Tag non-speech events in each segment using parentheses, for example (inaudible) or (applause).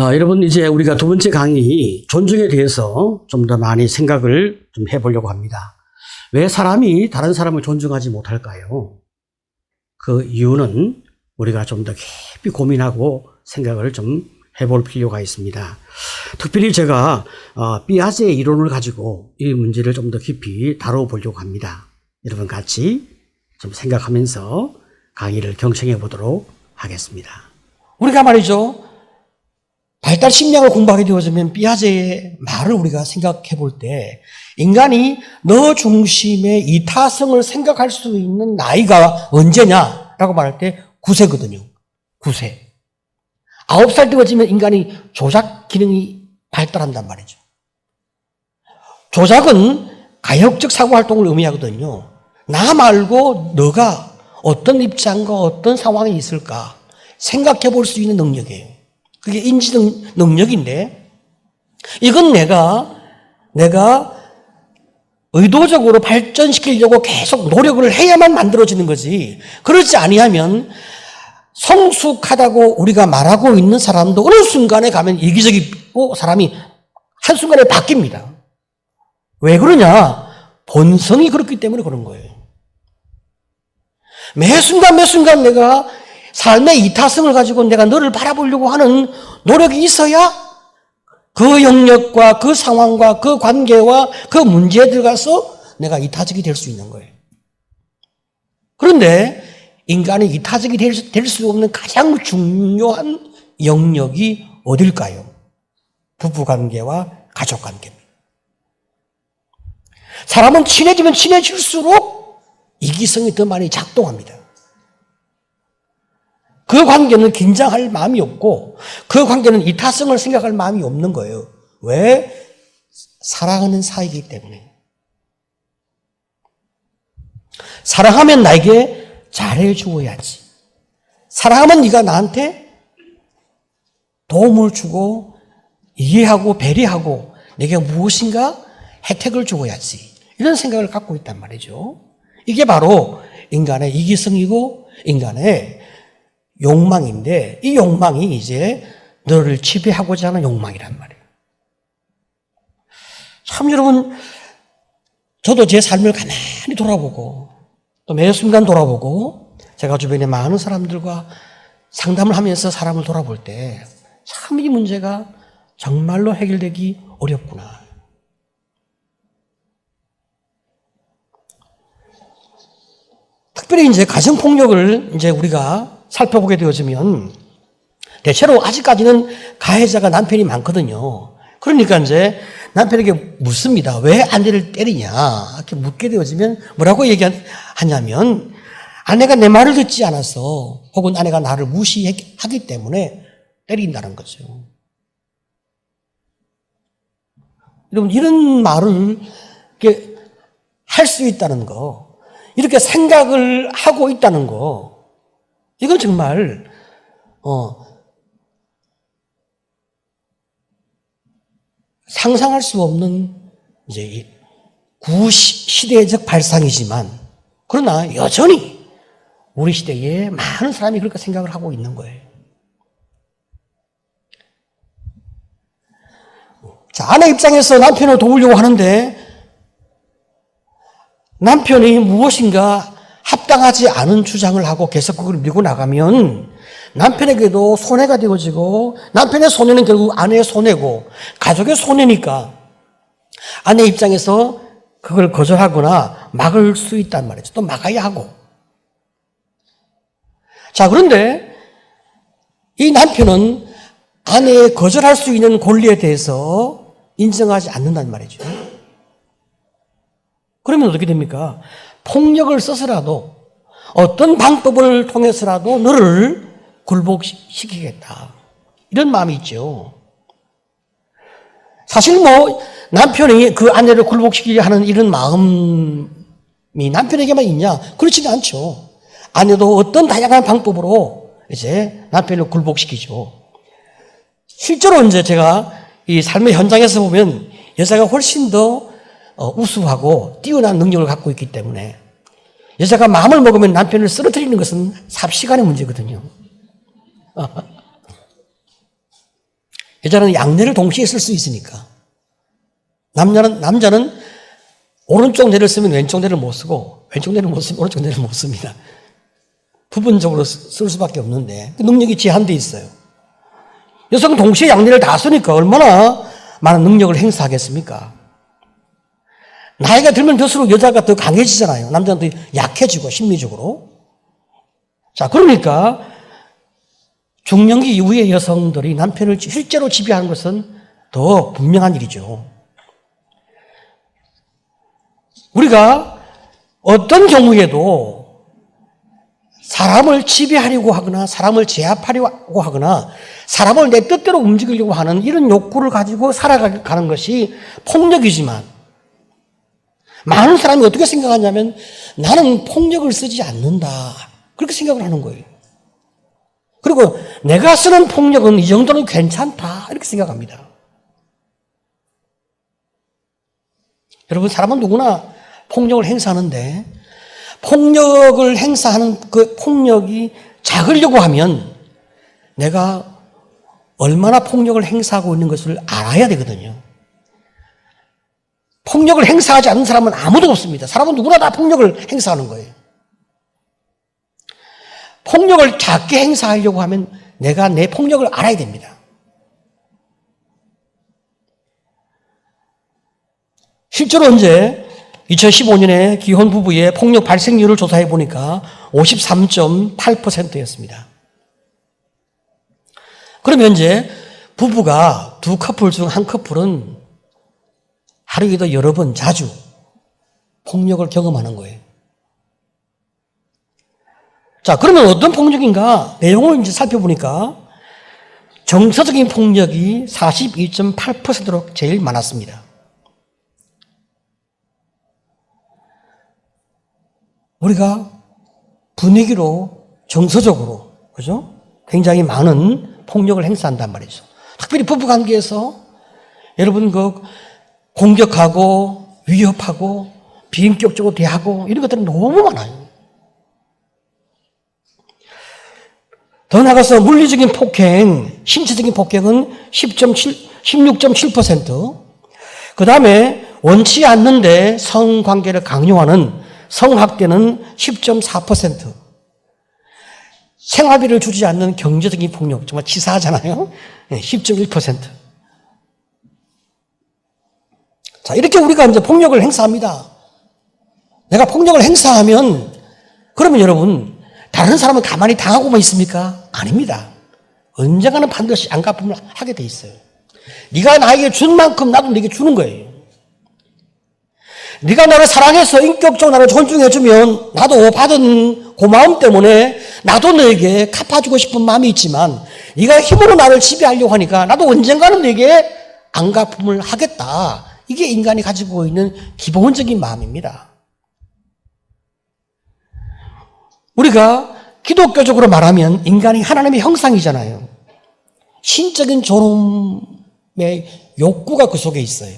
아, 여러분 이제 우리가 두 번째 강의 존중에 대해서 좀 더 많이 생각을 좀 해보려고 합니다. 왜 사람이 다른 사람을 존중하지 못할까요? 그 이유는 우리가 좀 더 깊이 고민하고 생각을 좀 해볼 필요가 있습니다. 특별히 제가 어, 삐아제의 이론을 가지고 이 문제를 좀 더 깊이 다뤄보려고 합니다. 여러분 같이 좀 생각하면서 강의를 경청해 보도록 하겠습니다. 우리가 말이죠. 발달 심리학을 공부하게 되어지면 삐아제의 말을 우리가 생각해 볼 때 인간이 너 중심의 이타성을 생각할 수 있는 나이가 언제냐라고 말할 때 9세거든요. 9세. 9살 되어지면 인간이 조작 기능이 발달한단 말이죠. 조작은 가역적 사고 활동을 의미하거든요. 나 말고 너가 어떤 입장과 어떤 상황이 있을까 생각해 볼 수 있는 능력이에요. 그게 인지 능- 능력인데 이건 내가 내가 의도적으로 발전시키려고 계속 노력을 해야만 만들어지는 거지. 그렇지 아니하면 성숙하다고 우리가 말하고 있는 사람도 어느 순간에 가면 이기적이고 사람이 한순간에 바뀝니다. 왜 그러냐? 본성이 그렇기 때문에 그런 거예요. 매 순간 매 순간 내가 삶의 이타성을 가지고 내가 너를 바라보려고 하는 노력이 있어야 그 영역과 그 상황과 그 관계와 그 문제에 들어가서 내가 이타적이 될 수 있는 거예요. 그런데 인간이 이타적이 될 수, 될수 없는 가장 중요한 영역이 어딜까요? 부부 관계와 가족 관계입니다. 사람은 친해지면 친해질수록 이기성이 더 많이 작동합니다. 그 관계는 긴장할 마음이 없고 그 관계는 이타성을 생각할 마음이 없는 거예요. 왜? 사랑하는 사이기 때문에. 사랑하면 나에게 잘해 주어야지. 사랑하면 네가 나한테 도움을 주고 이해하고 배려하고 내게 무엇인가 혜택을 주어야지. 이런 생각을 갖고 있단 말이죠. 이게 바로 인간의 이기성이고 인간의 욕망인데 이 욕망이 이제 너를 지배하고자 하는 욕망이란 말이에요. 참 여러분 저도 제 삶을 가만히 돌아보고 또 매 순간 돌아보고 제가 주변에 많은 사람들과 상담을 하면서 사람을 돌아볼 때 참 이 문제가 정말로 해결되기 어렵구나. 특별히 이제 가정폭력을 이제 우리가 살펴보게 되어지면 대체로 아직까지는 가해자가 남편이 많거든요. 그러니까 이제 남편에게 묻습니다. 왜 아내를 때리냐? 이렇게 묻게 되어지면 뭐라고 얘기하냐면 아내가 내 말을 듣지 않아서 혹은 아내가 나를 무시하기 때문에 때린다는 거죠. 여러분, 이런 말을 할 수 있다는 거, 이렇게 생각을 하고 있다는 거, 이건 정말, 어, 상상할 수 없는 이제 이 구시대적 발상이지만, 그러나 여전히 우리 시대에 많은 사람이 그렇게 생각을 하고 있는 거예요. 자, 아내 입장에서 남편을 도우려고 하는데 남편이 무엇인가 합당하지 않은 주장을 하고 계속 그걸 밀고 나가면 남편에게도 손해가 되어지고 남편의 손해는 결국 아내의 손해고 가족의 손해니까 아내 입장에서 그걸 거절하거나 막을 수 있단 말이죠. 또 막아야 하고. 자, 그런데 이 남편은 아내의 거절할 수 있는 권리에 대해서 인정하지 않는단 말이죠. 그러면 어떻게 됩니까? 폭력을 써서라도 어떤 방법을 통해서라도 너를 굴복시키겠다. 이런 마음이 있죠. 사실 뭐 남편이 그 아내를 굴복시키려 하는 이런 마음이 남편에게만 있냐? 그렇지는 않죠. 아내도 어떤 다양한 방법으로 이제 남편을 굴복시키죠. 실제로 이제 제가 이 삶의 현장에서 보면 여자가 훨씬 더 어, 우수하고 뛰어난 능력을 갖고 있기 때문에 여자가 마음을 먹으면 남편을 쓰러뜨리는 것은 삽시간의 문제거든요. (laughs) 여자는 양내를 동시에 쓸 수 있으니까. 남자는, 남자는 오른쪽 뇌를 쓰면 왼쪽 뇌를 못 쓰고, 왼쪽 뇌를 못 쓰면 오른쪽 뇌를 못 씁니다. 부분적으로 쓰- 쓸 수밖에 없는데, 그 능력이 제한되어 있어요. 여성은 동시에 양내를 다 쓰니까 얼마나 많은 능력을 행사하겠습니까? 나이가 들면 들수록 여자가 더 강해지잖아요. 남자는 더 약해지고, 심리적으로. 자, 그러니까, 중년기 이후의 여성들이 남편을 실제로 지배하는 것은 더 분명한 일이죠. 우리가 어떤 경우에도 사람을 지배하려고 하거나 사람을 제압하려고 하거나 사람을 내 뜻대로 움직이려고 하는 이런 욕구를 가지고 살아가는 것이 폭력이지만 많은 사람이 어떻게 생각하냐면 나는 폭력을 쓰지 않는다. 그렇게 생각을 하는 거예요. 그리고 내가 쓰는 폭력은 이 정도는 괜찮다. 이렇게 생각합니다. 여러분, 사람은 누구나 폭력을 행사하는데, 폭력을 행사하는 그 폭력이 작으려고 하면 내가 얼마나 폭력을 행사하고 있는 것을 알아야 되거든요. 폭력을 행사하지 않는 사람은 아무도 없습니다. 사람은 누구나 다 폭력을 행사하는 거예요. 폭력을 작게 행사하려고 하면 내가 내 폭력을 알아야 됩니다. 실제로 언제 2015년에 기혼 부부의 폭력 발생률을 조사해 보니까 53.8%였습니다. 그러면 이제 부부가 두 커플 중 한 커플은 하루에도 여러 번 자주 폭력을 경험하는 거예요. 자, 그러면 어떤 폭력인가? 내용을 이제 살펴보니까 정서적인 폭력이 42.8%로 제일 많았습니다. 우리가 분위기로 정서적으로 그죠? 굉장히 많은 폭력을 행사한단 말이죠. 특별히 부부 관계에서 여러분 그 공격하고 위협하고 비인격적으로 대하고 이런 것들은 너무 많아요. 더 나가서 물리적인 폭행, 신체적인 폭행은 10.7, 16.7%. 그 다음에 원치 않는데 성관계를 강요하는 성학대는 10.4%. 생활비를 주지 않는 경제적인 폭력, 정말 치사하잖아요. 10.1%. 자, 이렇게 우리가 이제 폭력을 행사합니다. 내가 폭력을 행사하면, 그러면 여러분, 다른 사람은 가만히 당하고만 있습니까? 아닙니다. 언젠가는 반드시 안 갚음을 하게 돼 있어요. 네가 나에게 준 만큼 나도 네게 주는 거예요. 네가 나를 사랑해서 인격적으로 나를 존중해주면 나도 받은 고마움 때문에 나도 너에게 갚아주고 싶은 마음이 있지만 네가 힘으로 나를 지배하려고 하니까 나도 언젠가는 너에게 안 갚음을 하겠다. 이게 인간이 가지고 있는 기본적인 마음입니다. 우리가 기독교적으로 말하면 인간이 하나님의 형상이잖아요. 신적인 존엄의 욕구가 그 속에 있어요.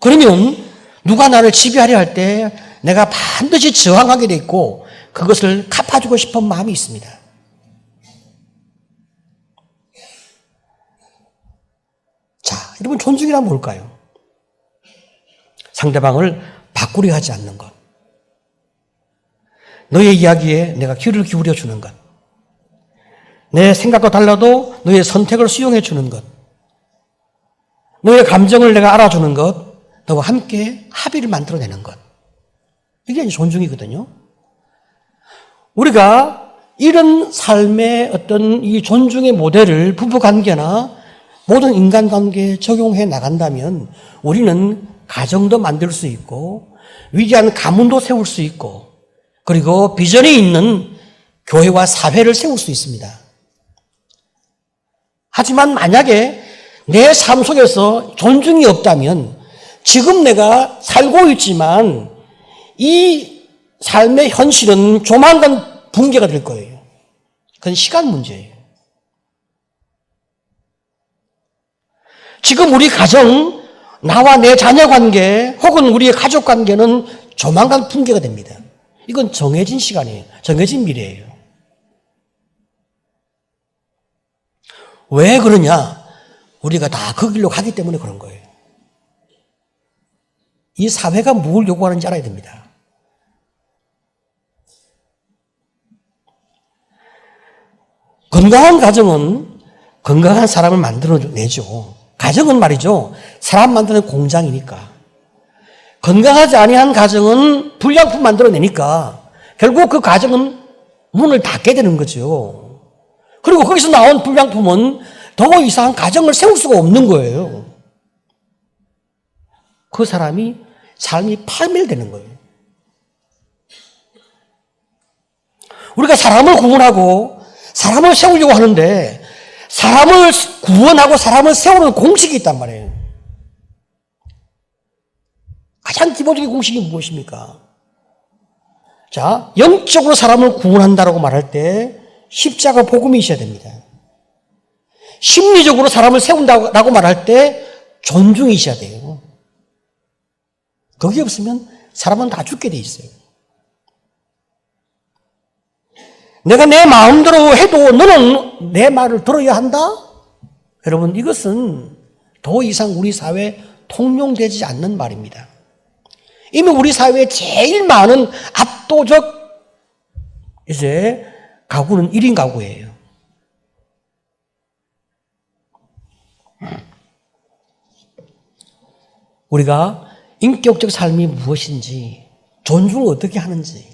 그러면 누가 나를 지배하려 할 때 내가 반드시 저항하게 돼 있고 그것을 갚아주고 싶은 마음이 있습니다. 자, 여러분 존중이란 뭘까요? 상대방을 바꾸려 하지 않는 것. 너의 이야기에 내가 귀를 기울여 주는 것. 내 생각과 달라도 너의 선택을 수용해 주는 것. 너의 감정을 내가 알아주는 것. 너와 함께 합의를 만들어내는 것. 이게 존중이거든요. 우리가 이런 삶의 어떤 이 존중의 모델을 부부 관계나 모든 인간 관계에 적용해 나간다면 우리는 가정도 만들 수 있고 위대한 가문도 세울 수 있고 그리고 비전이 있는 교회와 사회를 세울 수 있습니다. 하지만 만약에 내 삶 속에서 존중이 없다면 지금 내가 살고 있지만 이 삶의 현실은 조만간 붕괴가 될 거예요. 그건 시간 문제예요. 지금 우리 가정, 나와 내 자녀 관계, 혹은 우리의 가족 관계는 조만간 붕괴가 됩니다. 이건 정해진 시간이에요. 정해진 미래예요. 왜 그러냐? 우리가 다 그 길로 가기 때문에 그런 거예요. 이 사회가 뭘 요구하는지 알아야 됩니다. 건강한 가정은 건강한 사람을 만들어내죠. 가정은 말이죠. 사람 만드는 공장이니까. 건강하지 아니한 가정은 불량품 만들어내니까 결국 그 가정은 문을 닫게 되는 거죠. 그리고 거기서 나온 불량품은 더 이상 가정을 세울 수가 없는 거예요. 그 사람이 삶이 파멸되는 거예요. 우리가 사람을 구원하고 사람을 세우려고 하는데 사람을 구원하고 사람을 세우는 공식이 있단 말이에요. 가장 기본적인 공식이 무엇입니까? 자, 영적으로 사람을 구원한다라고 말할 때 십자가 복음이 있어야 됩니다. 심리적으로 사람을 세운다고 말할 때 존중이 있어야 돼요. 거기 없으면 사람은 다 죽게 돼 있어요. 내가 내 마음대로 해도 너는 내 말을 들어야 한다? 여러분, 이것은 더 이상 우리 사회에 통용되지 않는 말입니다. 이미 우리 사회에 제일 많은 압도적 이제 가구는 1인 가구예요. 우리가 인격적 삶이 무엇인지, 존중을 어떻게 하는지,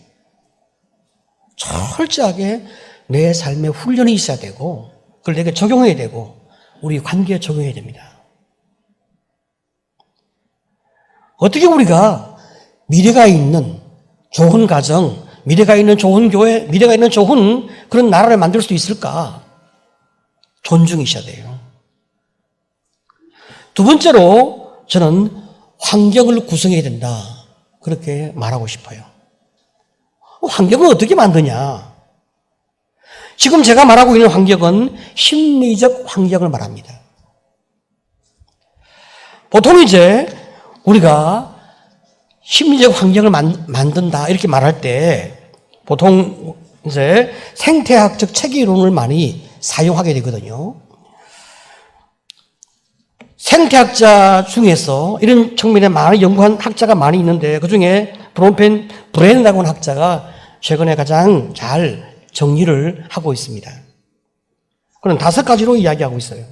철저하게 내 삶에 훈련이 있어야 되고, 그걸 내게 적용해야 되고, 우리 관계에 적용해야 됩니다. 어떻게 우리가 미래가 있는 좋은 가정, 미래가 있는 좋은 교회, 미래가 있는 좋은 그런 나라를 만들 수 있을까? 존중이 있어야 돼요. 두 번째로 저는 환경을 구성해야 된다. 그렇게 말하고 싶어요. 환경을 어떻게 만드냐? 지금 제가 말하고 있는 환경은 심리적 환경을 말합니다. 보통 이제 우리가 심리적 환경을 만, 만든다 이렇게 말할 때 보통 이제 생태학적 체계 이론을 많이 사용하게 되거든요. 생태학자 중에서 이런 측면에 많은 연구한 학자가 많이 있는데 그 중에 브론펜 브레인이라고 하는 학자가 최근에 가장 잘 정리를 하고 있습니다. 그런 다섯 가지로 이야기하고 있어요.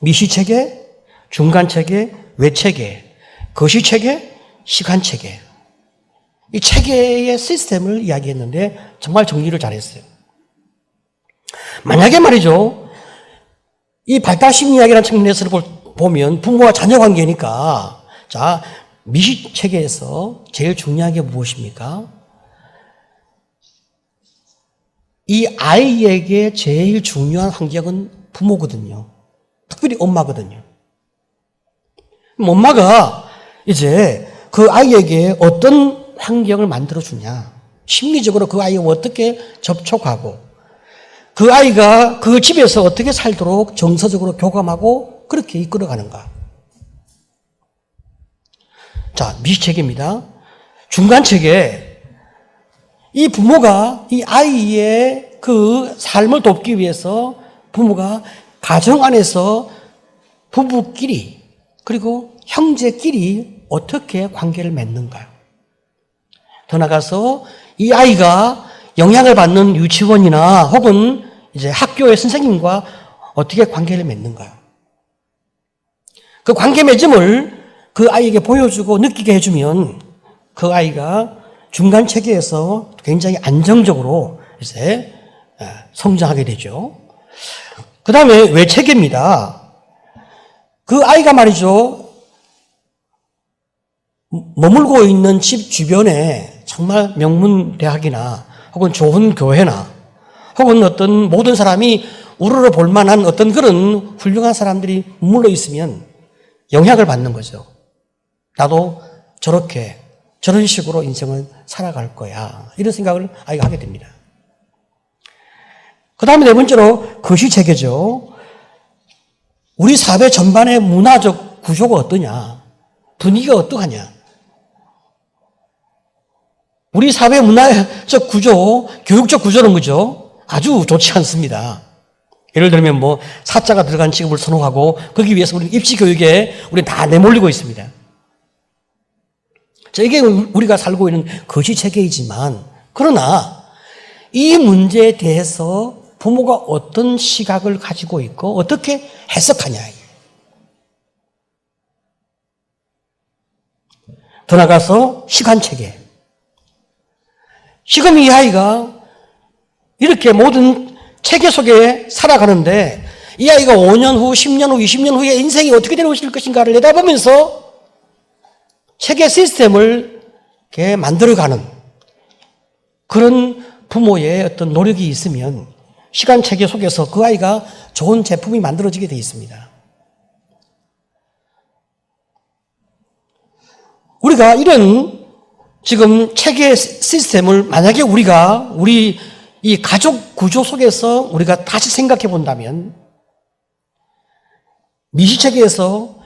미시 체계, 중간 체계, 외체계, 거시 체계, 시간 체계. 이 체계의 시스템을 이야기했는데 정말 정리를 잘했어요. 만약에 말이죠. 이 발달 심리학이라는 측면에서 보면 부모와 자녀 관계니까 자, 미시 체계에서 제일 중요한 게 무엇입니까? 이 아이에게 제일 중요한 환경은 부모거든요. 특별히 엄마거든요. 엄마가 이제 그 아이에게 어떤 환경을 만들어주냐. 심리적으로 그 아이와 어떻게 접촉하고 그 아이가 그 집에서 어떻게 살도록 정서적으로 교감하고 그렇게 이끌어가는가. 미시책입니다. 중간책에 이 부모가 이 아이의 그 삶을 돕기 위해서 부모가 가정 안에서 부부끼리 그리고 형제끼리 어떻게 관계를 맺는가요? 더 나가서 이 아이가 영향을 받는 유치원이나 혹은 이제 학교의 선생님과 어떻게 관계를 맺는가요? 그 관계 맺음을 그 아이에게 보여주고 느끼게 해주면 그 아이가 중간 체계에서 굉장히 안정적으로 이제 성장하게 되죠. 그 다음에 외체계입니다. 그 아이가 말이죠. 머물고 있는 집 주변에 정말 명문 대학이나 혹은 좋은 교회나 혹은 어떤 모든 사람이 우러러 볼 만한 어떤 그런 훌륭한 사람들이 머물러 있으면 영향을 받는 거죠. 나도 저렇게 저런 식으로 인생을 살아갈 거야. 이런 생각을 아이가 하게 됩니다. 그 다음에 네 번째로 거시 체계죠. 우리 사회 전반의 문화적 구조가 어떠냐? 분위기가 어떠하냐? 우리 사회 문화적 구조, 교육적 구조는 그죠? 아주 좋지 않습니다. 예를 들면 뭐 사자가 들어간 직업을 선호하고 거기 위해서 우리 입시 교육에 우리 다 내몰리고 있습니다. 자, 이게 우리가 살고 있는 거시 체계이지만 그러나 이 문제에 대해서 부모가 어떤 시각을 가지고 있고 어떻게 해석하냐. 더 나가서 시간 체계. 지금 이 아이가 이렇게 모든 체계 속에 살아가는데 이 아이가 5년 후, 10년 후, 20년 후에 인생이 어떻게 되어질 것인가를 내다보면서 체계 시스템을 이렇게 만들어가는 그런 부모의 어떤 노력이 있으면 시간 체계 속에서 그 아이가 좋은 제품이 만들어지게 되어 있습니다. 우리가 이런 지금 체계 시스템을 만약에 우리가 우리 이 가족 구조 속에서 우리가 다시 생각해 본다면 미시체계에서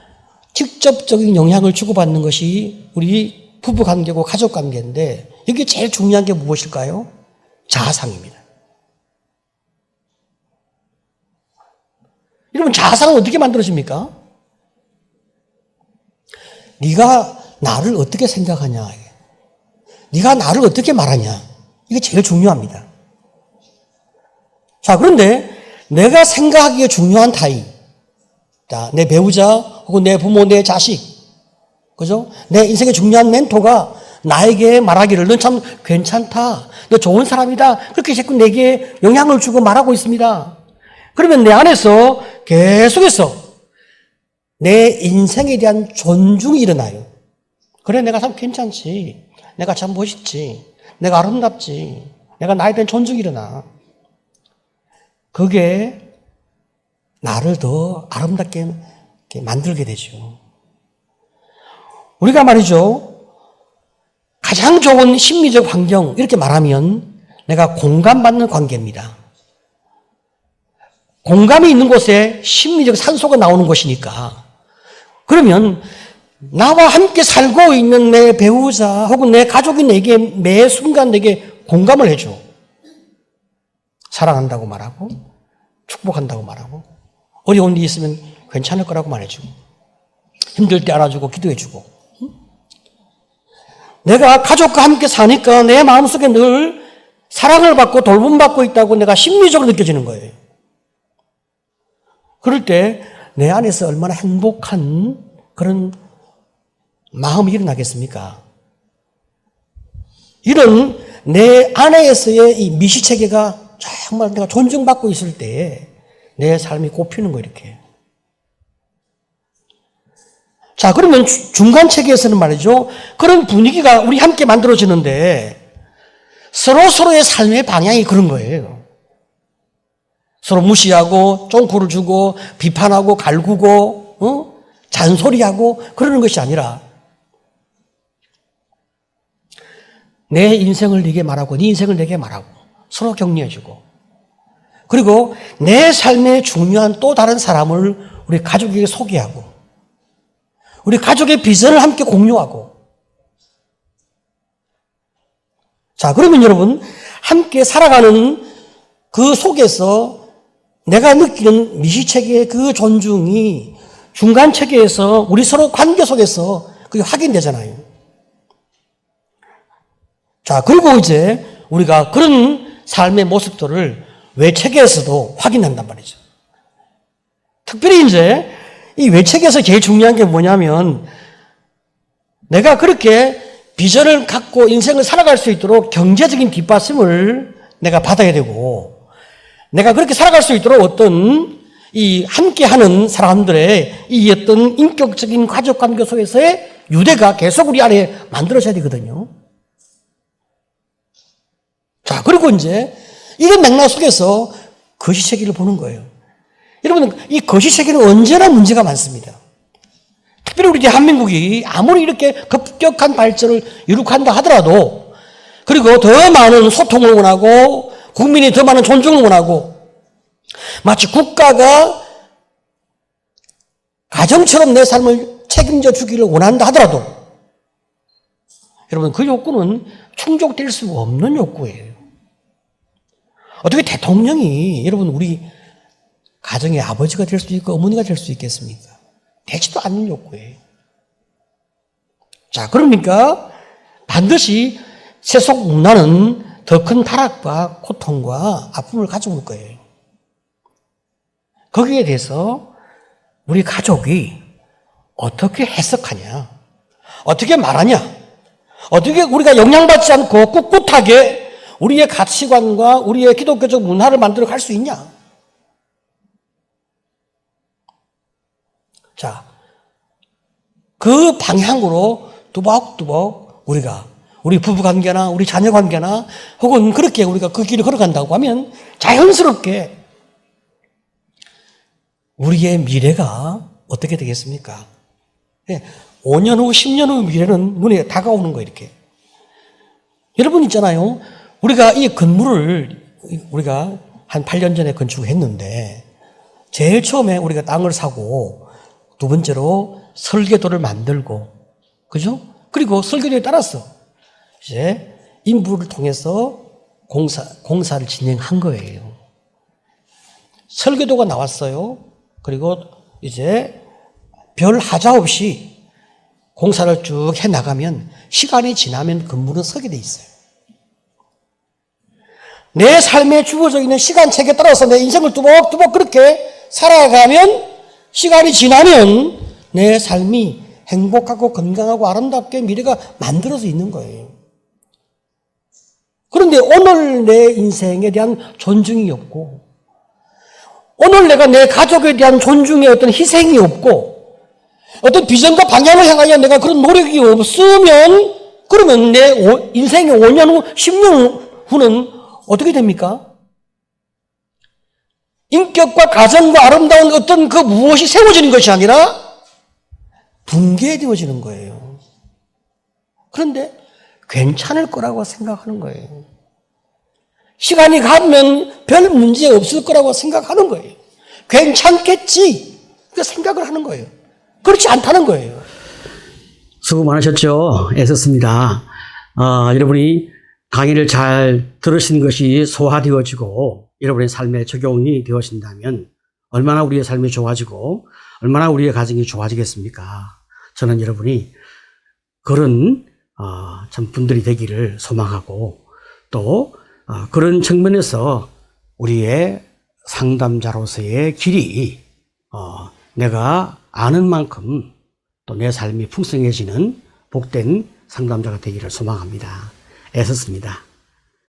직접적인 영향을 주고받는 것이 우리 부부 관계고 가족 관계인데 여기 제일 중요한 게 무엇일까요? 자아상입니다. 여러분 자아상은 어떻게 만들어집니까? 네가 나를 어떻게 생각하냐, 네가 나를 어떻게 말하냐, 이게 제일 중요합니다. 자, 그런데 내가 생각하기에 중요한 타입, 자, 내 배우자 혹은 내 부모, 내 자식, 그죠? 내 인생의 중요한 멘토가 나에게 말하기를 넌 참 괜찮다, 너 좋은 사람이다, 그렇게 자꾸 내게 영향을 주고 말하고 있습니다. 그러면 내 안에서 계속해서 내 인생에 대한 존중이 일어나요. 그래, 내가 참 괜찮지. 내가 참 멋있지. 내가 아름답지. 내가 나에 대한 존중이 일어나. 그게 나를 더 아름답게 만들게 되죠. 우리가 말이죠. 가장 좋은 심리적 환경, 이렇게 말하면 내가 공감받는 관계입니다. 공감이 있는 곳에 심리적 산소가 나오는 것이니까. 그러면 나와 함께 살고 있는 내 배우자 혹은 내 가족이 내게 매 순간 내게 공감을 해줘. 사랑한다고 말하고, 축복한다고 말하고, 어려운 일이 있으면 괜찮을 거라고 말해주고, 힘들 때 알아주고, 기도해주고. 내가 가족과 함께 사니까 내 마음속에 늘 사랑을 받고 돌봄받고 있다고 내가 심리적으로 느껴지는 거예요. 그럴 때 내 안에서 얼마나 행복한 그런 마음이 일어나겠습니까? 이런 내 안에서의 이 미시체계가 정말 내가 존중받고 있을 때 내 삶이 꽃피는 거 이렇게. 자, 그러면 중간 체계에서는 말이죠. 그런 분위기가 우리 함께 만들어지는데 서로 서로의 삶의 방향이 그런 거예요. 서로 무시하고 쫑코를 주고 비판하고 갈구고 어? 잔소리하고 그러는 것이 아니라 내 인생을 네게 말하고 네 인생을 내게 말하고 서로 격려해주고 그리고 내 삶에 중요한 또 다른 사람을 우리 가족에게 소개하고 우리 가족의 비전을 함께 공유하고 자 그러면 여러분 함께 살아가는 그 속에서 내가 느끼는 미시체계의 그 존중이 중간 체계에서 우리 서로 관계 속에서 그게 확인되잖아요. 자, 그리고 이제 우리가 그런 삶의 모습들을 외 체계에서도 확인한단 말이죠. 특별히 이제 이 외체계에서 제일 중요한 게 뭐냐면 내가 그렇게 비전을 갖고 인생을 살아갈 수 있도록 경제적인 뒷받침을 내가 받아야 되고 내가 그렇게 살아갈 수 있도록 어떤 이 함께하는 사람들의 이 어떤 인격적인 가족 관계 속에서의 유대가 계속 우리 안에 만들어져야 되거든요. 자, 그리고 이제 이런 맥락 속에서 거시체계를 보는 거예요. 여러분, 이 거시체계는 언제나 문제가 많습니다. 특별히 우리 대한민국이 아무리 이렇게 급격한 발전을 이룩한다 하더라도 그리고 더 많은 소통을 원하고 국민이 더 많은 존중을 원하고 마치 국가가 가정처럼 내 삶을 책임져 주기를 원한다 하더라도 여러분 그 욕구는 충족될 수 없는 욕구예요. 어떻게 대통령이 여러분 우리 가정의 아버지가 될 수도 있고 어머니가 될 수 있겠습니까? 되지도 않는 욕구예요. 자, 그러니까 반드시 세속 문화는 더 큰 타락과 고통과 아픔을 가지고 올 거예요. 거기에 대해서 우리 가족이 어떻게 해석하냐, 어떻게 말하냐, 어떻게 우리가 영향받지 않고 꿋꿋하게 우리의 가치관과 우리의 기독교적 문화를 만들어 갈 수 있냐? 자, 그 방향으로 뚜벅뚜벅 우리가 우리 부부 관계나 우리 자녀 관계나 혹은 그렇게 우리가 그 길을 걸어간다고 하면 자연스럽게 우리의 미래가 어떻게 되겠습니까? 예, 5년 후, 10년 후 미래는 눈에 다가오는 거예요, 이렇게. 여러분 있잖아요. 우리가 이 건물을 우리가 한 8년 전에 건축했는데 제일 처음에 우리가 땅을 사고 두 번째로 설계도를 만들고 그죠? 그리고 설계도에 따라서 이제 인부를 통해서 공사, 공사를 진행한 거예요. 설계도가 나왔어요. 그리고 이제 별 하자 없이 공사를 쭉 해 나가면 시간이 지나면 건물은 서게 돼 있어요. 내 삶에 주어져 있는 시간책에 따라서 내 인생을 뚜벅뚜벅 그렇게 살아가면 시간이 지나면 내 삶이 행복하고 건강하고 아름답게 미래가 만들어져 있는 거예요. 그런데 오늘 내 인생에 대한 존중이 없고, 오늘 내가 내 가족에 대한 존중의 어떤 희생이 없고, 어떤 비전과 방향을 향하여 내가 그런 노력이 없으면, 그러면 내 오- 인생의 5년 후, 10년 후는 어떻게 됩니까? 인격과 가정과 아름다운 어떤 그 무엇이 세워지는 것이 아니라 붕괴되어지는 거예요. 그런데 괜찮을 거라고 생각하는 거예요. 시간이 가면 별 문제 없을 거라고 생각하는 거예요. 괜찮겠지. 그 생각을 하는 거예요. 그렇지 않다는 거예요. 수고 많으셨죠? 애썼습니다. 아, 여러분이 강의를 잘 들으신 것이 소화되어지고 여러분의 삶에 적용이 되어진다면 얼마나 우리의 삶이 좋아지고 얼마나 우리의 가정이 좋아지겠습니까? 저는 여러분이 그런 어, 참 분들이 되기를 소망하고 또 어, 그런 측면에서 우리의 상담자로서의 길이 어, 내가 아는 만큼 또 내 삶이 풍성해지는 복된 상담자가 되기를 소망합니다. 애썼습니다.